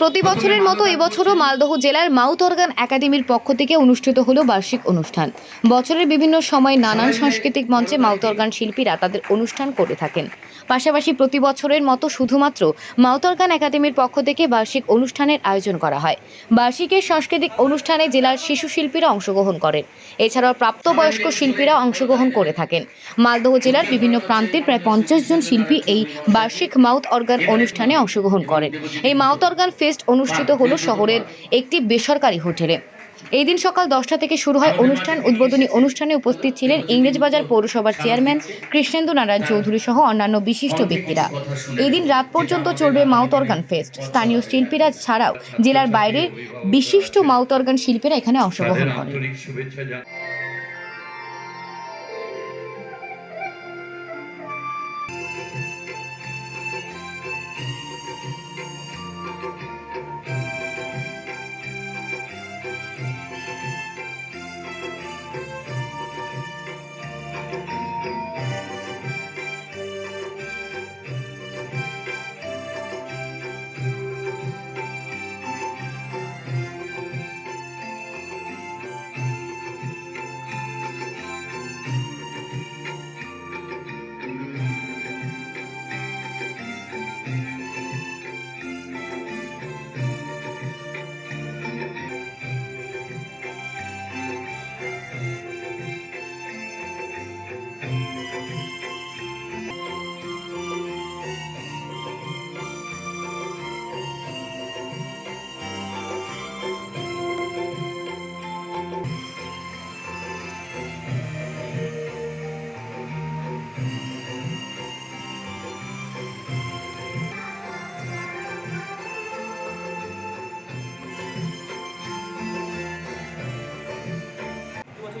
প্রতি বছরের মতো এবছরও মালদহ জেলার মাউথ অর্গান একাডেমির পক্ষ থেকে অনুষ্ঠিত হলো বার্ষিক অনুষ্ঠান। বছরের বিভিন্ন সময় নানান সাংস্কৃতিক মঞ্চে মাউথ অর্গান শিল্পীরা তাদের অনুষ্ঠান করে থাকেন। পাশাপাশি প্রতি বছরের মতো শুধুমাত্র মাউথ অর্গান একাডেমির পক্ষ থেকে বার্ষিক অনুষ্ঠানের আয়োজন করা হয়। বার্ষিকের সাংস্কৃতিক অনুষ্ঠানে জেলার শিশু শিল্পীরা অংশগ্রহণ করেন। এছাড়াও প্রাপ্তবয়স্ক শিল্পীরা অংশগ্রহণ করে থাকেন। মালদহ জেলার বিভিন্ন প্রান্তের প্রায় পঞ্চাশ জন শিল্পী এই বার্ষিক মাউথ অর্গান অনুষ্ঠানে অংশগ্রহণ করেন। এই মাউথ অর্গান ফেস্ট অনুষ্ঠিত হলো শহরের একটি বেসরকারি হোটেলে। এই দিন সকাল দশটা থেকে শুরু হয় অনুষ্ঠান। উদ্বোধনী অনুষ্ঠানে উপস্থিত ছিলেন ইংরেজবাজার পৌরসভার চেয়ারম্যান কৃষ্ণেন্দু নারায়ণ চৌধুরী সহ অন্যান্য বিশিষ্ট ব্যক্তিরা। এই দিন রাত পর্যন্ত চলবে মাউথ অর্গান ফেস্ট। স্থানীয় শিল্পীরা ছাড়াও জেলার বাইরে বিশিষ্ট মাউথ অর্গান শিল্পীরা এখানে অংশগ্রহণ করেন।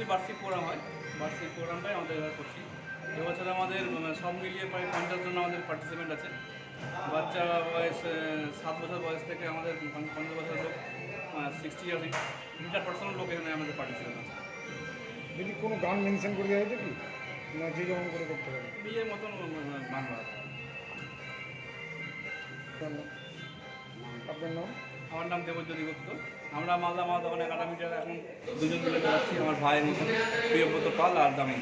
বার্ষিক প্রোগ্রাম হয়। বার্ষিক প্রোগ্রামটাই আমাদের এবার করছি। এবছর আমাদের সব মিলিয়ে প্রায় পঞ্চাশ জন আমাদের পার্টিসিপেন্ট আছে। বাচ্চা বয়স সাত বছর বয়স থেকে আমাদের পঞ্চ- পঞ্চাশ বছর লোক সিক্সটি ইয়ার রিটার পার্সেন্ট লোক এখানে আমাদের পার্টিসিপেন্ট আছে। যদি কোনো গান মেনশন করে দেওয়া হয়েছে কি না যে যেমন করে করতে পারে। বিয়ের মতন বাংলা আপনার নাম? আমার নাম দেবজ্যোতি গুপ্ত। আমরা মালদা মালদা মানে মিটার এখন দুজন মিলে বেড়াচ্ছি, আমার ভাইয়ের মতো, প্রিয়ব্রত পাল আর দামি